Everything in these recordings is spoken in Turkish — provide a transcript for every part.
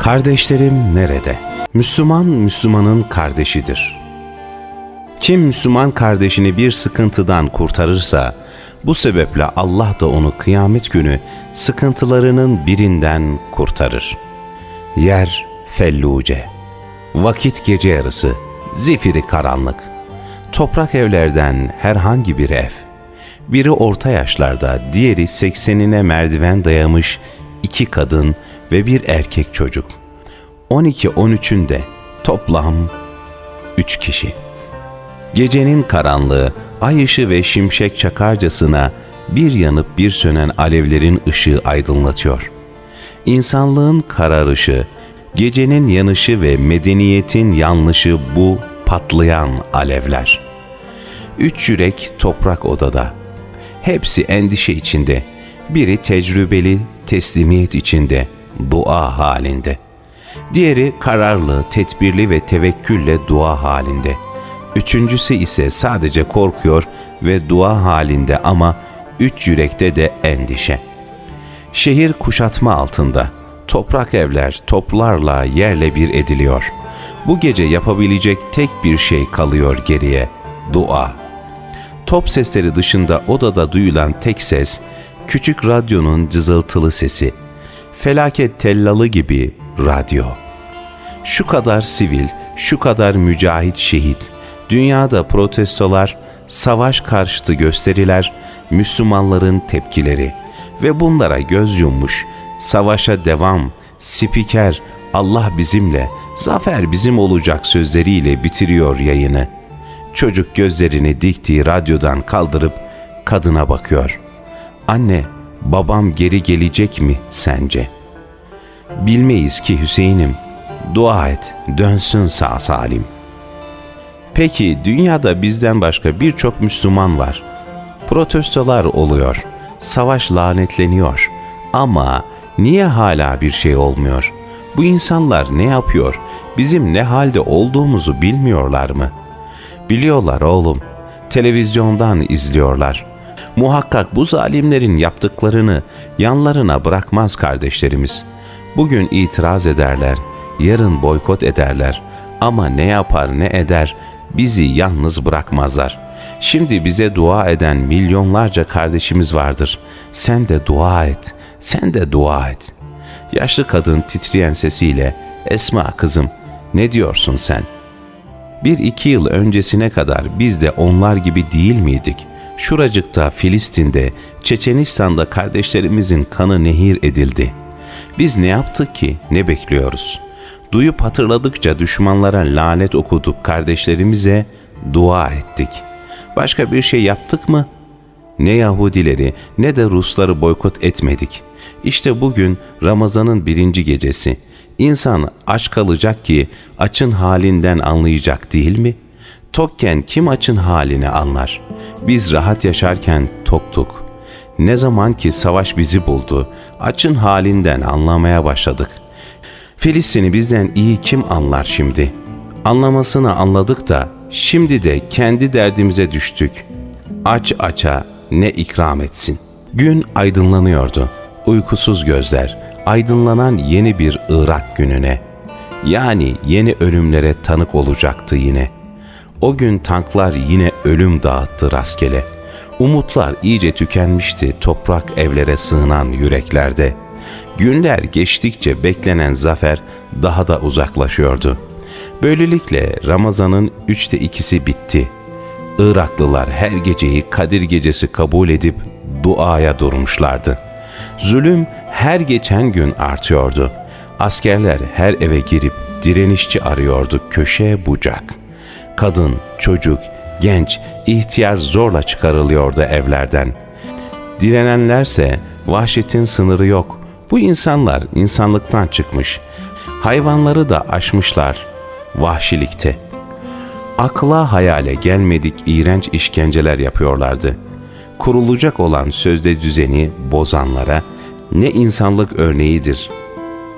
Kardeşlerim nerede? Müslüman Müslümanın kardeşidir. Kim Müslüman kardeşini bir sıkıntıdan kurtarırsa, bu sebeple Allah da onu kıyamet günü sıkıntılarının birinden kurtarır. Yer felluce, vakit gece yarısı, zifiri karanlık. Toprak evlerden herhangi bir ev. Biri orta yaşlarda, diğeri seksenine merdiven dayamış iki kadın ve bir erkek çocuk. 12-13'ünde toplam üç kişi. Gecenin karanlığı, ay ışığı ve şimşek çakarcasına bir yanıp bir sönen alevlerin ışığı aydınlatıyor. İnsanlığın kararışı, gecenin yanışı ve medeniyetin yanlışı bu patlayan alevler. Üç yürek toprak odada. Hepsi endişe içinde. Biri tecrübeli, teslimiyet içinde, dua halinde. Diğeri kararlı, tedbirli ve tevekkülle dua halinde. Üçüncüsü ise sadece korkuyor ve dua halinde ama üç yürekte de endişe. Şehir kuşatma altında. Toprak evler toplarla yerle bir ediliyor. Bu gece yapabilecek tek bir şey kalıyor geriye. Dua. Top sesleri dışında odada duyulan tek ses, küçük radyonun cızıltılı sesi. Felaket tellalı gibi radyo. Şu kadar sivil, şu kadar mücahit şehit, dünyada protestolar, savaş karşıtı gösteriler, Müslümanların tepkileri ve bunlara göz yummuş, savaşa devam, spiker, Allah bizimle, zafer bizim olacak sözleriyle bitiriyor yayını. Çocuk gözlerini diktiği radyodan kaldırıp kadına bakıyor. Anne, babam geri gelecek mi sence? Bilmeyiz ki Hüseyin'im. Dua et, dönsün sağ salim. Peki dünyada bizden başka birçok Müslüman var. Protestolar oluyor. Savaş lanetleniyor. Ama niye hala bir şey olmuyor? Bu insanlar ne yapıyor? Bizim ne halde olduğumuzu bilmiyorlar mı? Biliyorlar oğlum. Televizyondan izliyorlar. Muhakkak bu zalimlerin yaptıklarını yanlarına bırakmaz kardeşlerimiz. Bugün itiraz ederler, yarın boykot ederler ama ne yapar ne eder bizi yalnız bırakmazlar. Şimdi bize dua eden milyonlarca kardeşimiz vardır. Sen de dua et, sen de dua et. Yaşlı kadın titreyen sesiyle, Esma kızım ne diyorsun sen? Bir iki yıl öncesine kadar biz de onlar gibi değil miydik? Şuracıkta Filistin'de, Çeçenistan'da kardeşlerimizin kanı nehir edildi. Biz ne yaptık ki, ne bekliyoruz? Duyup hatırladıkça düşmanlara lanet okuduk kardeşlerimize, dua ettik. Başka bir şey yaptık mı? Ne Yahudileri ne de Rusları boykot etmedik. İşte bugün Ramazan'ın birinci gecesi. İnsan aç kalacak ki açın halinden anlayacak değil mi? Tokken kim açın halini anlar? Biz rahat yaşarken toktuk. Ne zaman ki savaş bizi buldu, açın halinden anlamaya başladık. Filistin'i bizden iyi kim anlar şimdi? Anlamasını anladık da şimdi de kendi derdimize düştük. Aç aça ne ikram etsin. Gün aydınlanıyordu. Uykusuz gözler, aydınlanan yeni bir Irak gününe. Yani yeni ölümlere tanık olacaktı yine. O gün tanklar yine ölüm dağıttı rastgele. Umutlar iyice tükenmişti toprak evlere sığınan yüreklerde. Günler geçtikçe beklenen zafer daha da uzaklaşıyordu. Böylelikle Ramazan'ın üçte ikisi bitti. Iraklılar her geceyi Kadir gecesi kabul edip duaya durmuşlardı. Zulüm her geçen gün artıyordu. Askerler her eve girip direnişçi arıyordu köşe bucak. Kadın, çocuk, genç, ihtiyar zorla çıkarılıyordu evlerden. Direnenlerse vahşetin sınırı yok. Bu insanlar insanlıktan çıkmış. Hayvanları da aşmışlar vahşilikte. Akla hayale gelmedik iğrenç işkenceler yapıyorlardı. Kurulacak olan sözde düzeni bozanlara ne insanlık örneğidir.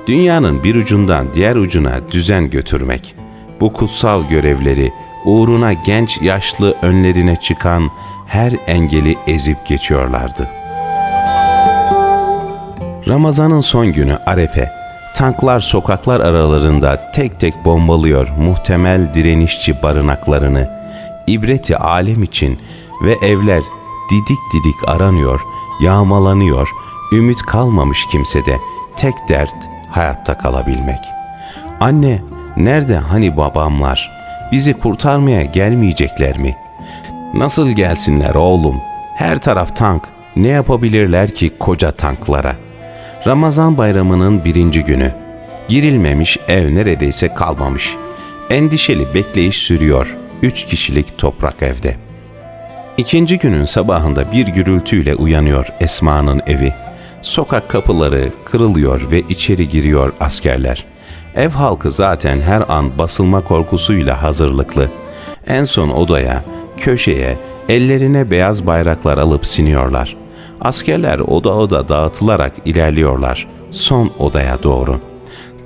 Dünyanın bir ucundan diğer ucuna düzen götürmek. Bu kutsal görevleri uğruna genç yaşlı önlerine çıkan her engeli ezip geçiyorlardı. Ramazanın son günü Arefe, Tanklar sokaklar aralarında tek tek bombalıyor muhtemel direnişçi barınaklarını. İbreti alem için ve evler didik didik aranıyor, yağmalanıyor. Ümit kalmamış kimsede. Tek dert hayatta kalabilmek. Anne, nerede hani babamlar? Bizi kurtarmaya gelmeyecekler mi? Nasıl gelsinler oğlum? Her taraf tank. Ne yapabilirler ki koca tanklara? Ramazan bayramının birinci günü. Girilmemiş ev neredeyse kalmamış. Endişeli bekleyiş sürüyor. Üç kişilik toprak evde. İkinci günün sabahında bir gürültüyle uyanıyor Esma'nın evi. Sokak kapıları kırılıyor ve içeri giriyor askerler. Ev halkı zaten her an basılma korkusuyla hazırlıklı. En son odaya, köşeye, ellerine beyaz bayraklar alıp siniyorlar. Askerler oda oda dağıtılarak ilerliyorlar son odaya doğru.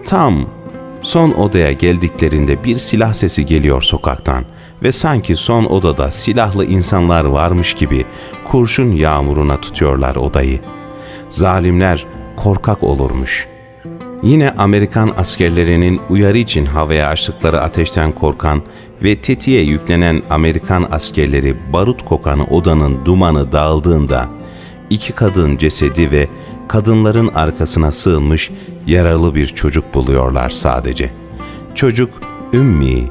Tam son odaya geldiklerinde bir silah sesi geliyor sokaktan ve sanki son odada silahlı insanlar varmış gibi kurşun yağmuruna tutuyorlar odayı. Zalimler korkak olurmuş. Yine Amerikan askerlerinin uyarı için havaya açtıkları ateşten korkan ve tetiğe yüklenen Amerikan askerleri barut kokan odanın dumanı dağıldığında iki kadın cesedi ve kadınların arkasına sığınmış yaralı bir çocuk buluyorlar sadece. Çocuk Ümmi,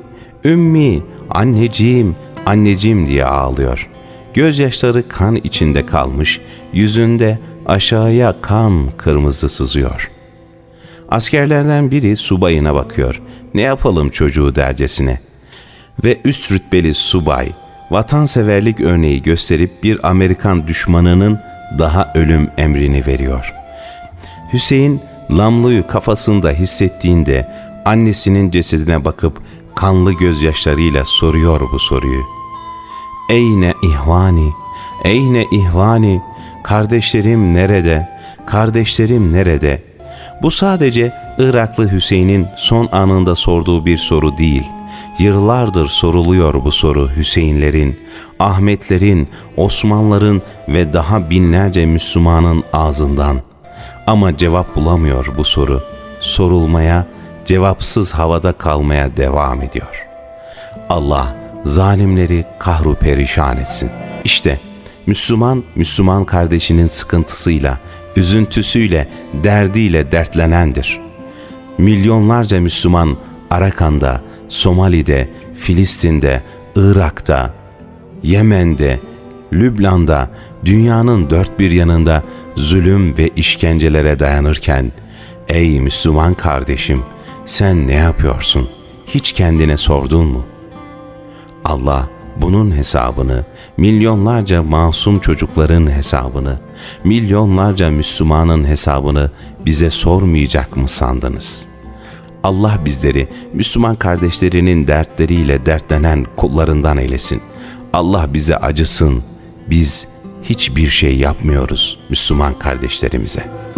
Ümmi, anneciğim, anneciğim diye ağlıyor. Gözyaşları kan içinde kalmış, yüzünde aşağıya kan kırmızı sızıyor. Askerlerden biri subayına bakıyor. Ne yapalım çocuğu dercesine. Ve üst rütbeli subay, vatanseverlik örneği gösterip bir Amerikan düşmanının daha ölüm emrini veriyor. Hüseyin Lamlu'yu kafasında hissettiğinde annesinin cesedine bakıp kanlı gözyaşlarıyla soruyor bu soruyu. Eyne ihvani, eyne ihvani, kardeşlerim nerede, kardeşlerim nerede? Bu sadece Iraklı Hüseyin'in son anında sorduğu bir soru değil. Yıllardır soruluyor bu soru Hüseyinlerin, Ahmetlerin, Osmanların ve daha binlerce Müslümanın ağzından. Ama cevap bulamıyor bu soru. Sorulmaya, cevapsız havada kalmaya devam ediyor. Allah zalimleri kahru perişan etsin. İşte Müslüman, Müslüman kardeşinin sıkıntısıyla, üzüntüsüyle, derdiyle dertlenendir. Milyonlarca Müslüman Arakan'da, Somali'de, Filistin'de, Irak'ta, Yemen'de, Lübnan'da, dünyanın dört bir yanında zulüm ve işkencelere dayanırken, ey Müslüman kardeşim, sen ne yapıyorsun? Hiç kendine sordun mu? Allah bunun hesabını, milyonlarca masum çocukların hesabını, milyonlarca Müslümanın hesabını bize sormayacak mı sandınız? Allah bizleri Müslüman kardeşlerinin dertleriyle dertlenen kullarından eylesin. Allah bize acısın. Biz hiçbir şey yapmıyoruz Müslüman kardeşlerimize.''